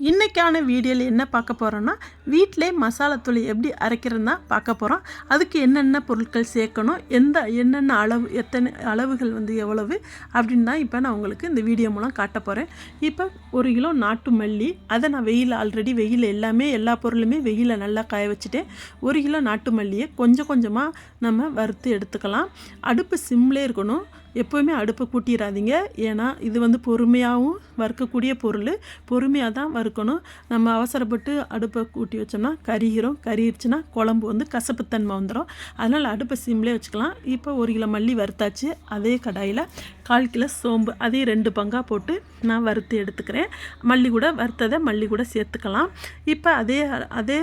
இன்றைக்கான வீடியோவில் என்ன பார்க்க போகிறோன்னா வீட்டிலே மசாலா தூள் எப்படி அரைக்கிறதுனா பார்க்க போகிறோம் அதுக்கு என்னென்ன பொருட்கள் சேர்க்கணும் எந்த என்னென்ன அளவு எத்தனை அளவுகள் வந்து எவ்வளவு அப்படின்னு தான் இப்போ நான் உங்களுக்கு இந்த வீடியோ மூலம் காட்ட போகிறேன் இப்போ ஒரு கிலோ நாட்டு மல்லி அதை நான் வெயில் ஆல்ரெடி வெயில் எல்லாமே எல்லா பொருளுமே வெயிலில் நல்லா காய வச்சுட்டேன் ஒரு கிலோ நாட்டு மல்லியை கொஞ்சம் கொஞ்சமாக நம்ம வறுத்து எடுத்துக்கலாம். அடுப்பு சிம்லே இருக்கணும். எப்போவுமே அடுப்பை கூட்டிடாதீங்க ஏன்னா இது வந்து பொறுமையாகவும் வறுக்கக்கூடிய பொருள். பொறுமையாக தான் வறுக்கணும். நம்ம அவசரப்பட்டு அடுப்பை கூட்டி வச்சோம்னா கருகிறோம் கரிடுச்சுன்னா குழம்பு வந்து கசப்புத்தன்மை வந்துடும் அதனால் அடுப்பை சிம்லே வச்சுக்கலாம். இப்போ ஒரு கிலோ மல்லி வறுத்தாச்சு. அதே கடாயில் கால் கிலோ சோம்பு. அதையும் ரெண்டு பங்காக போட்டு நான் வறுத்து எடுத்துக்கிறேன். மல்லி கூட வறுத்ததை மல்லி கூட சேர்த்துக்கலாம். இப்போ அதே அதே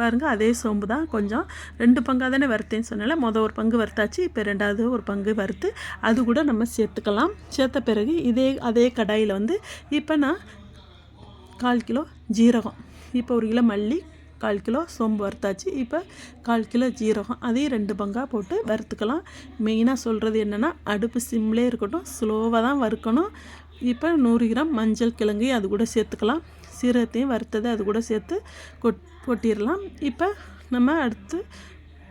பாருங்கள் அதே சோம்பு தான். கொஞ்சம் ரெண்டு பங்காக தானே வறுத்தேன்னு சொன்னால மொதல் ஒரு பங்கு வறுத்தாச்சு இப்போ ரெண்டாவது ஒரு பங்கு வறுத்து அது கூட நம்ம சேர்த்துக்கலாம். சேர்த்த பிறகு இதே அதே கடாயில் வந்து இப்போ நான் கால் கிலோ ஜீரகம். இப்போ ஒரு கிலோ மல்லி கால் கிலோ சோம்பு வறுத்தாச்சு இப்போ கால் கிலோ ஜீரகம். அதையும் ரெண்டு பங்காக போட்டு வறுத்துக்கலாம். மெயினாக சொல்கிறது என்னென்னா அடுப்பு சிம்லே இருக்கட்டும் ஸ்லோவாக தான் வறுக்கணும். இப்போ நூறு கிராம் மஞ்சள் கிழங்கு அது கூட சேர்த்துக்கலாம். சீரகத்தையும் வறுத்ததை அது கூட சேர்த்து கொட் கொட்டிடலாம். இப்போ நம்ம அடுத்து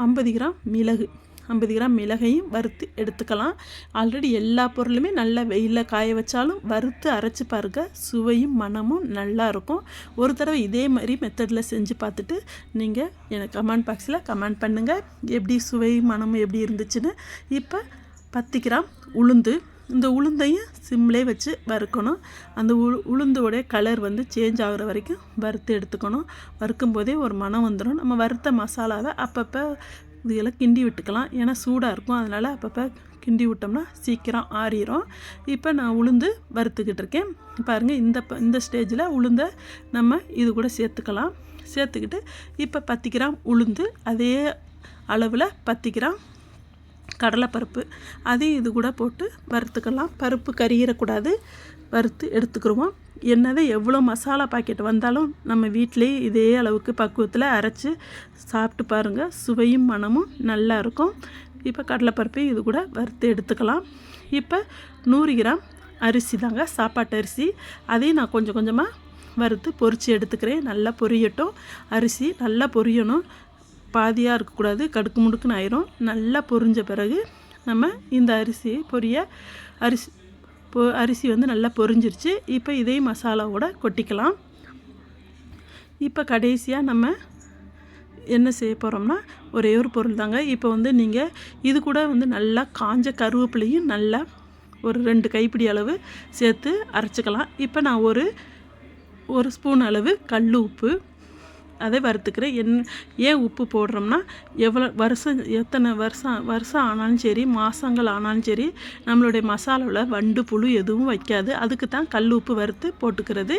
ஐம்பது கிராம் மிளகு. ஐம்பது கிராம் மிளகையும் வறுத்து எடுத்துக்கலாம். ஆல்ரெடி எல்லா பொருளுமே நல்லா வெயிலில் காய வச்சாலும் வறுத்து அரைச்சி பாருங்க சுவையும் மனமும் நல்லா இருக்கும். ஒரு தடவை இதே மாதிரி மெத்தடில் செஞ்சு பார்த்துட்டு நீங்கள் எனக்கு கமெண்ட் பாக்ஸில் கமெண்ட் பண்ணுங்கள் எப்படி சுவையும் மனமும் எப்படி இருந்துச்சுன்னு. இப்போ பத்து கிராம் உளுந்து இந்த உளுந்தையும் சிம்லே வச்சு வறுக்கணும். அந்த உ உளுந்தோடைய கலர் வந்து சேஞ்ச் ஆகிற வரைக்கும் வறுத்து எடுத்துக்கணும். வறுக்கும் போதே ஒரு மனம் வந்துடும் நம்ம வறுத்த மசாலாவை அப்பப்போ இதெல்லாம் கிண்டி விட்டுக்கலாம். ஏன்னா சூடாக இருக்கும். அதனால் அப்பப்போ கிண்டி விட்டோம்னா சீக்கிரம் ஆறிடும் இப்போ நான் உளுந்து வறுத்துக்கிட்டு இருக்கேன். பாருங்கள் இந்த இந்த ஸ்டேஜில் உளுந்தை நம்ம இது கூட சேர்த்துக்கலாம். சேர்த்துக்கிட்டு இப்போ பத்து கிராம் உளுந்து அதே அளவில் பத்து கிராம் கடலைப்பருப்பு. அதையும் இது கூட போட்டு வறுத்துக்கலாம். பருப்பு கறியிடக்கூடாது வறுத்து எடுத்துக்கிடுவோம் என்னது எவ்வளோ மசாலா பாக்கெட் வந்தாலும் நம்ம வீட்டிலேயே இதே அளவுக்கு பக்குவத்தில் அரைச்சி சாப்பிட்டு பாருங்கள் சுவையும் மனமும் நல்லா இருக்கும். இப்போ கடலைப்பருப்பையும் இது கூட வறுத்து எடுத்துக்கலாம். இப்போ நூறு கிராம் அரிசி தாங்க சாப்பாட்டு அரிசி. அதையும் நான் கொஞ்சம் கொஞ்சமாக வறுத்து பொறிச்சு எடுத்துக்கிறேன். நல்லா பொரியட்டும். அரிசி நல்லா பொரியணும். பாதியாக இருக்கக்கூடாது. கடுக்கு முடுக்குன்னு ஆயிரும். நல்லா பொரிஞ்ச பிறகு நம்ம இந்த அரிசி பொரிய அரிசி பொ அரிசி வந்து நல்லா பொரிஞ்சிருச்சு. இப்போ இதே மசாலாவோட கொட்டிக்கலாம். இப்போ கடைசியாக நம்ம என்ன செய்ய போகிறோம்னா ஒரே ஒரு பொருள் தாங்க. இப்போ வந்து நீங்கள் இது கூட வந்து நல்லா காஞ்ச கருவேப்பிலையும் நல்லா ஒரு ரெண்டு கைப்பிடி அளவு சேர்த்து அரைச்சிக்கலாம். இப்போ நான் ஒரு ஒரு ஸ்பூன் அளவு கல் உப்பு அதை வறுத்துக்கிறேன் என் ஏன் உப்பு போடுறோம்னா எவ்வளோ வருஷம் எத்தனை வருஷம் வருஷம் ஆனாலும் சரி மாதங்கள் ஆனாலும் சரி நம்மளுடைய மசாலாவில் வண்டு புழு எதுவும் வைக்காது. அதுக்கு தான் கல் உப்பு வறுத்து போட்டுக்கிறது.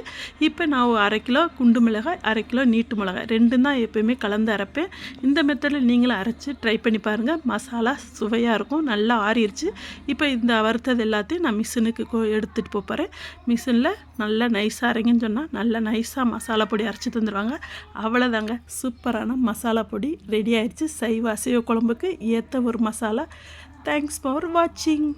இப்போ நான் அரை கிலோ குண்டு மிளகாய் அரை கிலோ நீட்டு மிளகாய் ரெண்டும் தான் எப்போயுமே கலந்து அரைப்பேன். இந்த மெத்தடில் நீங்களும் அரைச்சி ட்ரை பண்ணி பாருங்கள் மசாலா சுவையாக இருக்கும் நல்லா ஆறிடுச்சு இப்போ இந்த வறுத்தது எல்லாத்தையும் நான் மிஷினுக்கு எடுத்துகிட்டு போகிறேன் மிஷினில் நல்லா நைஸாக அரைங்கன்னு சொன்னால் நல்லா நைஸாக மசாலா பொடி அரைச்சி தந்துடுவாங்க அவ்வளோதாங்க சூப்பரான மசாலா பொடி ரெடி ஆயிடுச்சு. சைவ அசைவ குழம்புக்கு ஏற்ற ஒரு மசாலா. தேங்க்ஸ் ஃபார் வாட்சிங்